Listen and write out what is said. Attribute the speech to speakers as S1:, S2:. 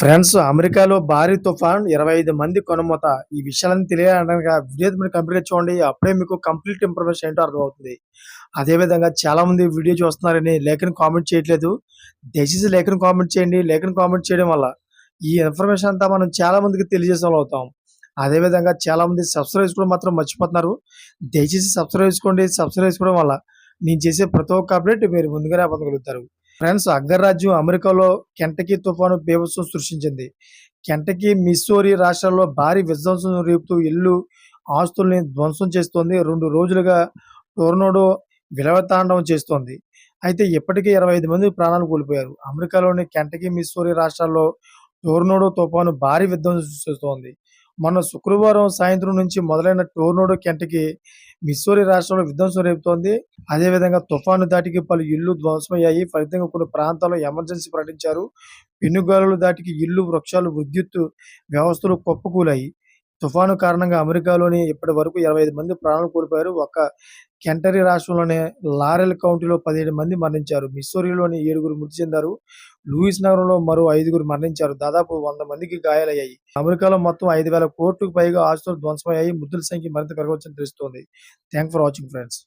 S1: Friends అమెరికాలో భారీ తుఫాన్ ఇరవై ఐదు మంది కొనుమత. ఈ విషయాలన్నీ తెలియాలనగా వీడియో మీరు కంప్లీట్ చూడండి. అప్పుడే మీకు కంప్లీట్ ఇన్ఫర్మేషన్ ఏంటో అర్థమవుతుంది. అదేవిధంగా చాలా మంది వీడియో చూస్తున్నారని లేఖను కామెంట్ చేయట్లేదు. దయచేసి లేఖను కామెంట్ చేయండి. లేఖను కామెంట్ చేయడం వల్ల ఈ ఇన్ఫర్మేషన్ అంతా మనం చాలా మందికి తెలియజేసే అవుతాం అదేవిధంగా చాలా మంది సబ్స్క్రైబ్ చేసుకోవడం మాత్రం మర్చిపోతున్నారు. దయచేసి సబ్స్క్రైబ్ చేసుకోండి. సబ్స్క్రైబ్ చేసుకోవడం వల్ల నేను చేసే ప్రతి ఒక్క అప్డేట్ మీరు ముందుగానే పొందగలుగుతారు. ఫ్రెండ్స్ అగ్రరాజ్యం అమెరికాలో కెంటకీ తుఫాను బీభత్సం సృష్టించింది. కెంటకీ మిస్సోరీ రాష్ట్రాల్లో భారీ విధ్వంసం రేపుతూ ఇల్లు ఆస్తుల్ని ధ్వంసం చేస్తోంది. రెండు రోజులుగా టోర్నోడో విలవతాండవం చేస్తోంది. అయితే ఇప్పటికే ఇరవై ఐదు మంది ప్రాణాలు కోల్పోయారు. అమెరికాలోని కెంటకీ మిస్సోరీ రాష్ట్రాల్లో టోర్నోడో తుఫాను భారీ విధ్వంసం చేస్తోంది మొన్న శుక్రవారం సాయంత్రం నుంచి మొదలైన టోర్నోడో కెంటకి మిస్సోరి రాష్ట్రంలో విధ్వంసం రేపుతోంది. అదేవిధంగా తుఫాను దాటికి పలు ఇళ్ళు ధ్వంసమయ్యాయి. ఫలితంగా కొన్ని ప్రాంతాల్లో ఎమర్జెన్సీ ప్రకటించారు. పెనుగాలులు దాటికి ఇల్లు వృక్షాలు విద్యుత్ వ్యవస్థలు కుప్పకూలాయి. తుఫాను కారణంగా అమెరికాలోని ఇప్పటి వరకు ఇరవై ఐదు మంది ప్రాణాలు కోల్పోయారు. ఒక కెంటరీ రాష్ట్రంలోనే లారెల్ కౌంటీలో పదిహేడు మంది మరణించారు. మిస్సోరీలోని ఏడుగురు మృతి చెందారు. లూయిస్ నగరంలో మరో ఐదుగురు మరణించారు. దాదాపు వంద మందికి గాయాలయ్యాయి. అమెరికాలో మొత్తం ఐదు వేల కోట్లకు పైగా ఆస్తులు ధ్వంసమయ్యాయి. మృతుల సంఖ్య మరింత పెరగవచ్చని తెలుస్తోంది. Thank for watching friends